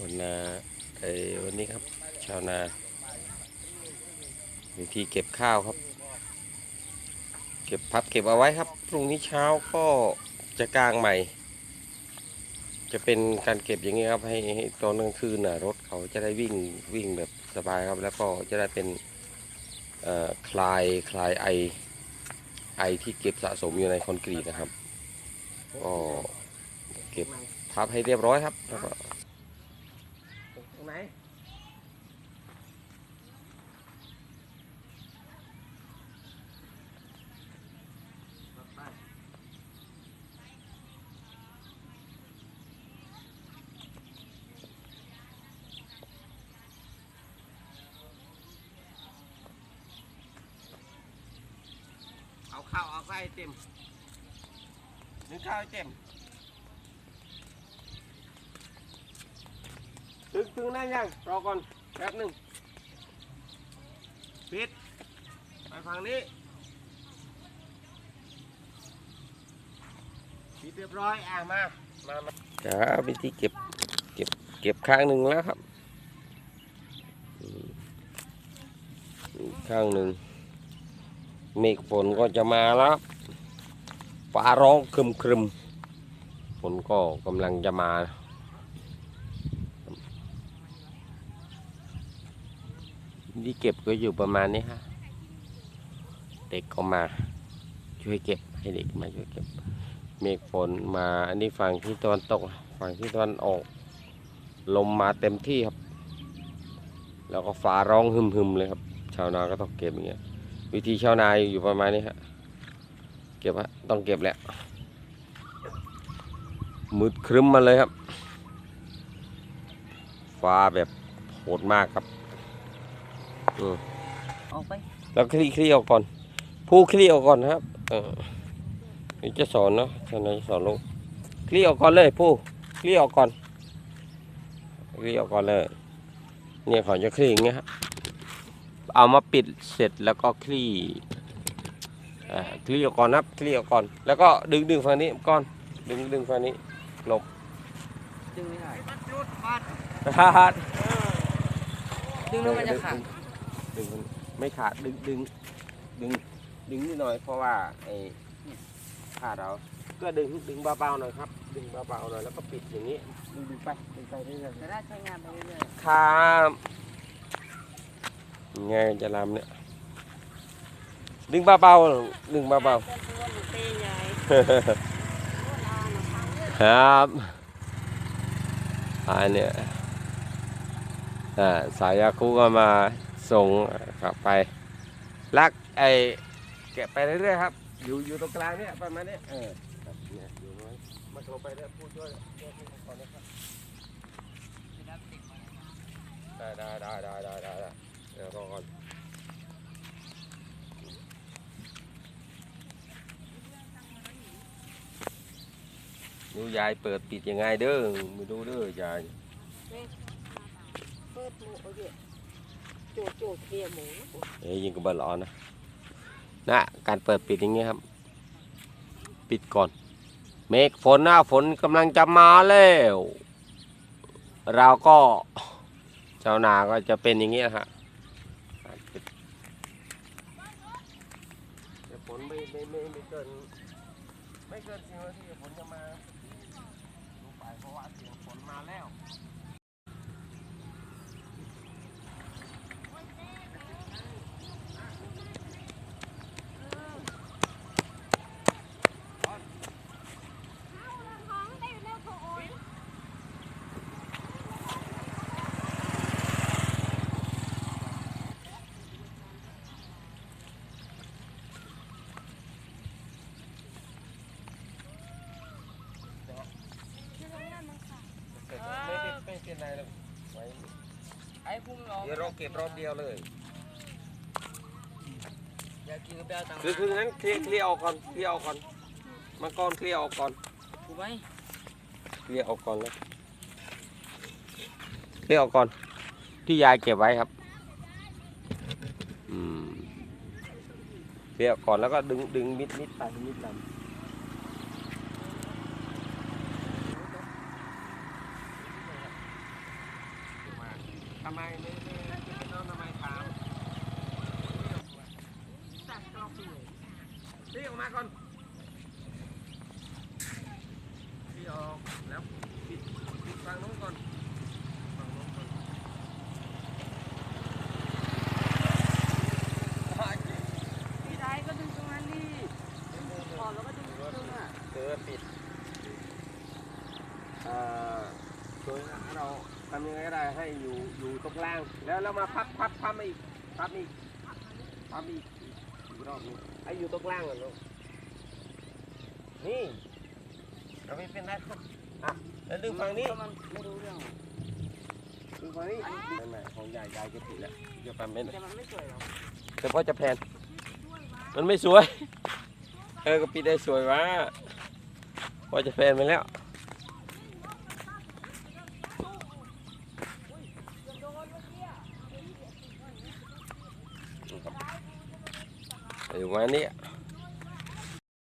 วันนาไอ้วันนี้ครับ ชาวนาวิธีเก็บข้าวครับ เก็บพับเก็บเอาไว้ครับพรุ่งนี้เช้าก็จะกลางใหม่ จะเป็นการเก็บอย่างนี้ครับ ให้ใหตอนกลางคืนน่ะรถเขาจะได้วิ่งวิ่งแบบสบายครับ แล้วก็จะได้เป็นคลายคลายไอไอที่เก็บสะสมอยู่ในคอนกรีตนะครับก็เก็บพับให้เรียบร้อยครับแล้วก็ ตรงไหน เอา ข้าวเอาไส้เต็มนึกข้าวเต็มตึงตึงได้ยังรอก่อนแป๊บหนึ่งปิดไปฝั่งนี้ปิดเรียบร้อยอะมามามาครับวิธีเก็บเก็บเก็บข้างหนึ่งแล้วครับ ข้างหนึ่ง เมฆฝนก็จะมาแล้วฟ้าร้องครึมครึมฝนก็กำลังจะมา ที่เก็บก็อยู่ประมาณนี้ฮะ เด็กก็มาช่วยเก็บให้เด็กมาช่วยเก็บ เมฆฝนมาอันนี้ฝั่งที่ตะวันตก ฝั่งที่ตะวันออก ลมมาเต็มที่ครับ แล้วก็ฟ้าร้องหึมหึมๆเลยครับ ชาวนาก็ต้องเก็บอย่างเงี้ย วิธีชาวนาอยู่ประมาณนี้ฮะเก็บฮะต้องเก็บแหละมืดครึ้มมาเลยครับ ฟ้าแบบโหดมากครับอืมออกไปแล้วคลี่คลี่ออกก่อน ผู้คลี่ออกก่อนนะครับ เออนี่จะสอนเนาะทนายจะสอนลูกคลี่ออกก่อนเลย ผู้คลี่ออกก่อนคลี่ออกก่อนเลย เนี่ยเขาจะคลี่อย่างเงี้ยฮะ เอามาปิดเสร็จแล้วก็คลี่อ่าคลี่ออกก่อนนะครับคลี่ออกก่อน แล้วก็ดึงดึงฝั่งนี้ก่อนดึงดึงฝั่งนี้หลบดึงไม่ได้มัดจุดมัดขาดดึงแล้วมันจะขาดดึงมันไม่ขาดดึงดึงดึงดึงนิดหน่อยเพราะว่าไอ้ขาดเราก็ดึงดึงเบาๆหน่อยครับ ดึงเบาๆหน่อยแล้วก็ปิดอย่างนี้ดึงดึงไปดึงไปเรื่อยๆจะได้ใช้งานไปเรื่อยครับ ไงจะลำเนี่ย ดึงเบาๆดึงเบาๆครับอันเนี่ยอ่าสายยาคุก็มาส่งครับไปลักไอแกะไปเรื่อยๆครับ อยู่อยู่ตรงกลางเนี่ยประมาณเนี้ยเออครับเนี่ยอยู่น้อยมาลงไปเนี่ยพูดด้วยช่วยพูดก่อนนะครับได้ได้ได้ได้ได้ได้ได้ เดี๋ยวรอก่อนดูยายเปิดปิดยังไงเด้อไม่รู้เด้อยายเปิดหมูเอาเยอะโจโจเคลียร์หมูเอ้ยยิงกับบอลร้อนนะนะการเปิดปิดอย่างเงี้ยครับ ปิดก่อน เมฆฝนหน้าฝนกำลังจะมาแล้วเราก็ชาวนาก็จะเป็นอย่างเงี้ยฮะการปิดแต่ ฝนไม่ไม่ไม่ไม่เกิน ไม่เกินสิบนาทีฝนจะมาดูไปเพราะว่าเสียงฝนมาแล้ว ไม่เป็นไรหรอกไว้ๆไอ้พุ่งรอเดี๋ยวเราเก็บรอบเดียวเลยอยากกินกระเบียตังคือคืองั้นเคลียร์เคลียร์ออกก่อนเคลียร์ออกก่อนมาก่อนเคลียร์ออกก่อนถูกไหมเคลียร์ออกก่อนแล้วเคลียร์ออกก่อน ที่ยายเก็บไว้ครับอืมเคลียร์ออกก่อนแล้วก็ดึงดึงมิดมิดไปมิดลำ ทำไมไม่ไม่ไม่เป็นน้องทำไมถามตัดกรอกเลยพี่ออกมาก่อนพี่ออกแล้วปิดปิดฟังน้องก่อนฟังน้องก่อนพี่ได้ก็ดึงตรงนั้นดิดึงถอดแล้วก็ดึงตรงอะเออปิดอ่อโดยเรา ทำยังไงก็ได้ให้อยู่อยู่ตรงล่างแล้วเรามาพับพับพับมาอีกพับอีกพับอีกอีกรอบหนึงให้อยู่ตรงล่างก่อนลูกนี่เราไม่เป็นไรครับอะแล้วดึงฝั่งนี้ก็มันไม่รู้เรื่องหรอกดึงฝั่งนี้ไม่ไม่ของยายยายจะผิดแล้วจะทำไม่ได้แต่มันไม่สวยหรอกแต่พ่อจะแพนมันไม่สวยเออก็ปิดได้สวยวะพ่อจะแพนไปแล้ว อยู่ประมาณนี้